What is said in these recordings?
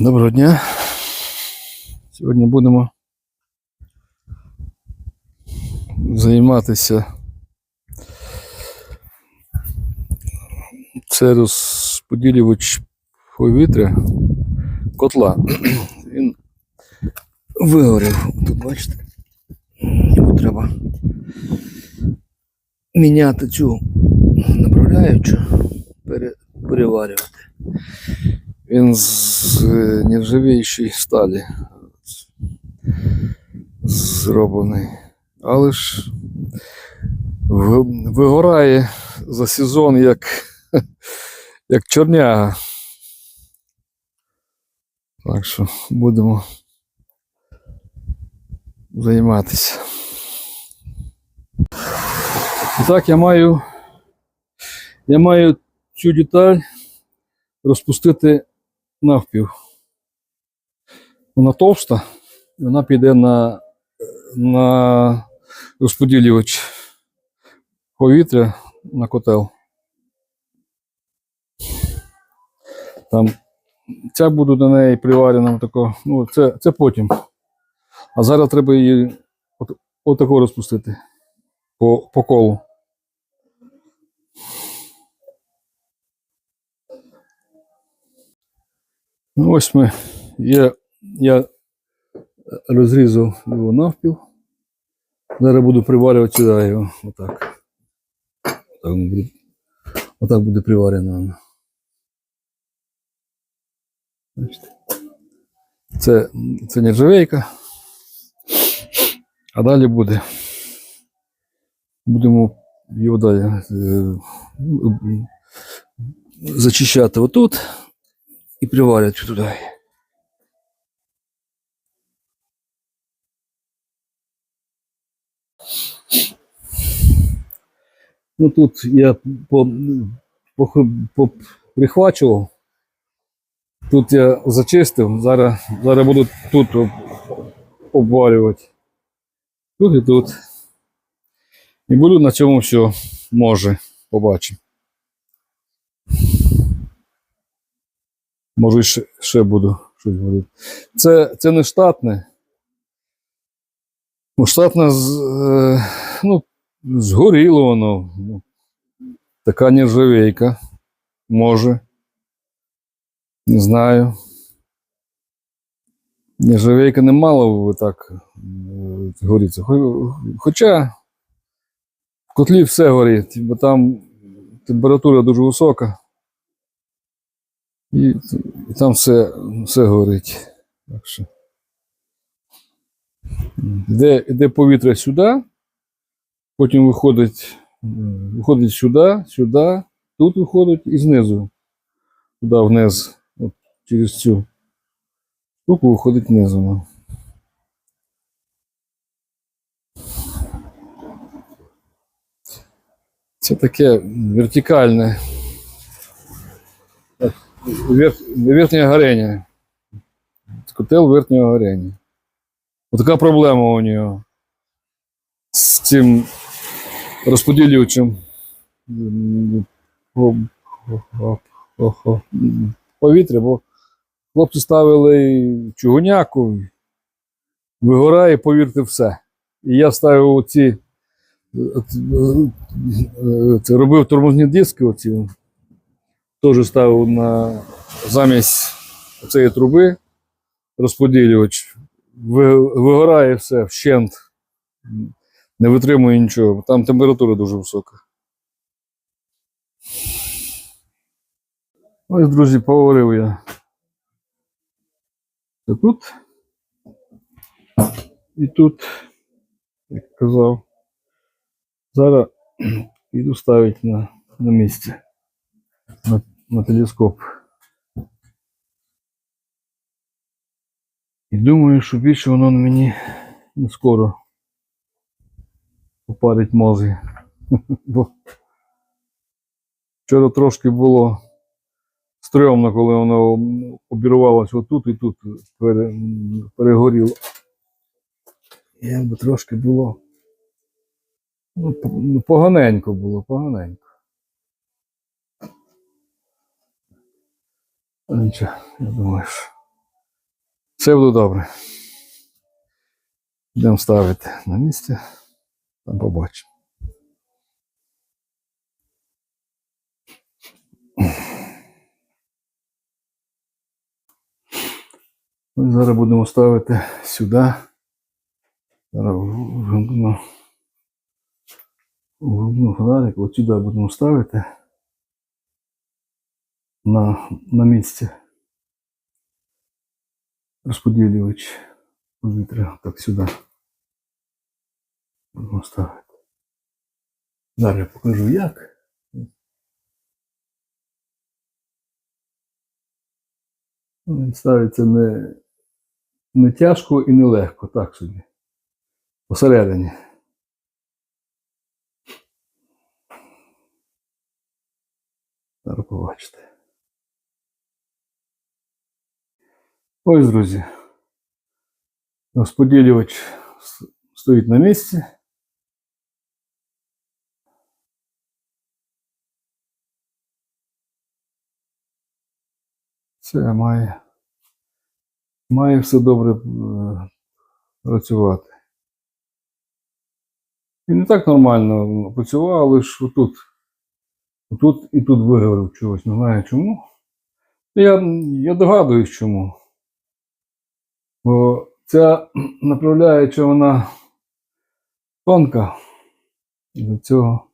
Доброго дня. Сьогодні будемо займатися це розподілювач повітря котла. Він вигорів. Тут бачите, треба міняти цю направляючу, переварювати. Він з е, нержавіючої сталі зроблений. Але ж вигорає за сезон як, як чорняга. Так що будемо займатися. І так, я маю, я маю цю деталь розпустити навпів. Вона товста, і вона піде на, на розподілювач повітря на котел. Там ця буде до неї приварена тако. Ну, це, це потім. А зараз треба її от, отако розпустити по, по колу. Ну, ось ми. Я, я розрізав його навпіл. Зараз буду приварювати сюди його. Отак. Отак буде, отак буде приварено. Це, це нержавейка. А далі буде. Будемо його далі е, зачищати отут і приварювати туди. Ну тут я по, по, по, прихвачував. Тут я зачистив, зараз, зараз буду тут об- обварювати. Тут і тут. І буду на цьому все може. Побачимо. Може, ще, буду щось говорити. Це, це не штатне. Ну, штатне з, е, ну, згоріло воно. Ну, Така нержавейка. Може. Не знаю. Нержавейка не мала би так е, горіти. Хоча в котлі все горить, бо там температура дуже висока. І, там все, все горить. Так що. Йде, йде повітря сюди, потім виходить, виходить сюди, сюди, тут виходить і знизу. Туди вниз, от через цю штуку виходить внизу. Це таке вертикальне. Верхнє горіння. Котел верхнього горіння. Отака проблема у нього з цим розподілюючим по- по- по- по- м, повітря, бо хлопці ставили чугуняку, вигорає, повірте, все. І я ставив оці, е, е, робив тормозні диски, оці, теж ставив на замість цієї труби розподілювач. Вигорає все вщент, не витримує нічого, там температура дуже висока. Ось, друзі, поговорив я. Це тут. І тут, як казав, зараз піду ставити на, на місце. На, на телескоп. І думаю, що більше воно на мені не скоро попарить мозги. Бо вчора трошки було стрьомно, коли воно обірвалося отут і тут пере, перегоріло. Якби трошки було. Ну, ну, поганенько було, поганенько. Нічого, я думаю, що Все буде добре. Йдемо ставити на місце. Там побачимо. Ми зараз будемо ставити сюди. Зараз вимкну фонарик, от сюди будемо ставити на, на місце. Розподілювач повітря. Так сюди. Будемо ставити. Зараз я покажу як. Ну, Він ставиться не, не тяжко і не легко, так собі. Посередині. Зараз побачите. Ось, друзі. Розподілювач стоїть на місці. Це має, має все добре е, працювати. Він не так нормально працював, але ж отут. Тут і тут вигорів чогось, не знаю чому. Я, я догадуюсь чому. Бо ця направляюча вона тонка, до цього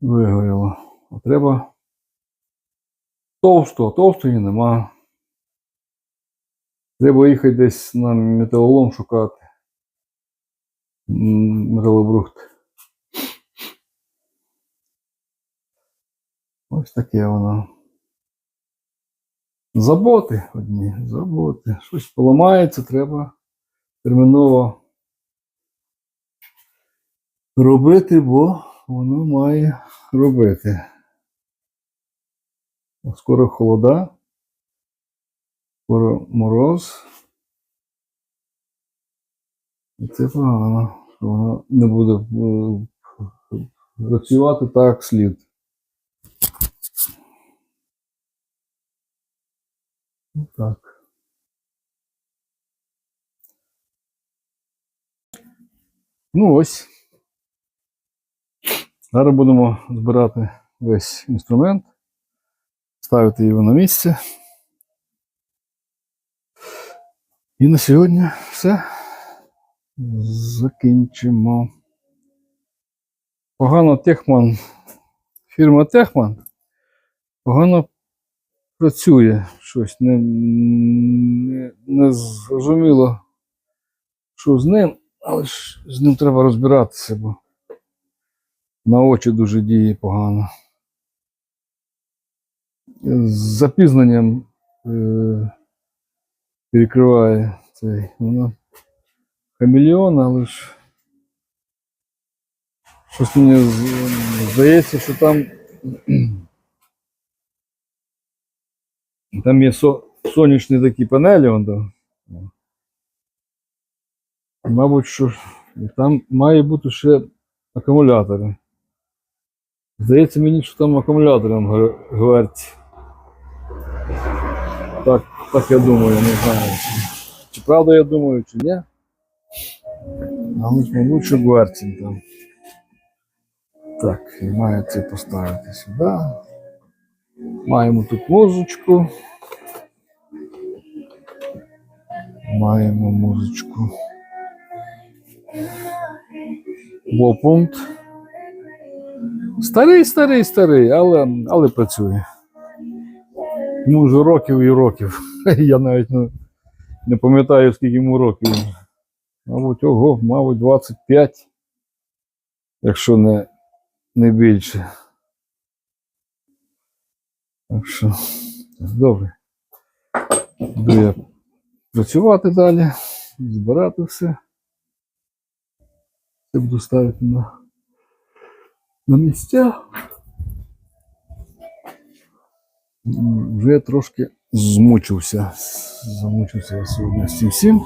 вигоріло. А треба товсто, а товстої нема. Треба їхати десь на металолом шукати. Металобрухт. Ось таке воно. Заботи одні, заботи. Щось поламається, треба терміново робити, бо воно має робити. Скоро холода, скоро мороз. І це погано, що воно не буде е, працювати так слід. Так. Ну ось. Зараз будемо збирати весь інструмент, ставити його на місце. І на сьогодні все. Закінчимо. Погано Техман, фірма Техман погано працює щось. Не, не, не зрозуміло, що з ним, але ж з ним треба розбиратися, бо на очі дуже діє погано. З запізненням е, перекриває цей. Воно хамелеон, але ж щось мені здається, що там Там є со- сонячні такі панелі, он там. Мабуть, що там має бути ще акумулятори. Здається мені, що там акумулятором гверть. Так, так я думаю, не знаю. Чи, правда я думаю, чи ні. Але що гверть там. Так, і маю це поставити сюди. Маємо тут музичку. Маємо музичку. Бопункт. Старий, старий, старий, але, але працює. Йому вже років і років. Я навіть не, не пам'ятаю, скільки йому років. Мабуть, ого, мабуть, 25, якщо не, не більше. Так що, добре. Я працювати далі, збирати все. Це буду ставити на, на місця. Вже трошки змучився. Замучився я сьогодні з цим всім.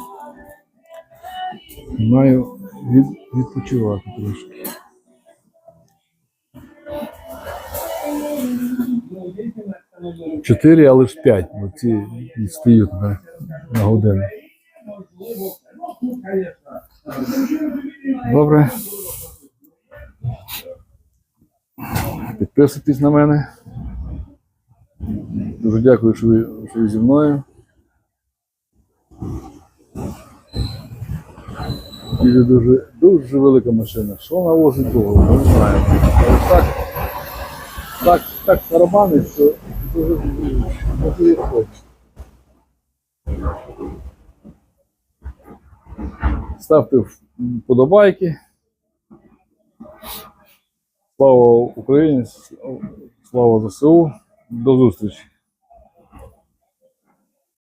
Маю від, відпочивати трошки. Чотири, але ж п'ять, бо ці відстають. Да. на годину. Добре. Підписуйтесь на мене. Дуже дякую, що ви, що ви зі мною. Їде дуже, дуже велика машина. Що вона возить довго? Не знаю. Але так, так, так тарабанить, що дуже дуже. Ставте вподобайки. Слава Україні! Слава ЗСУ! До зустрічі!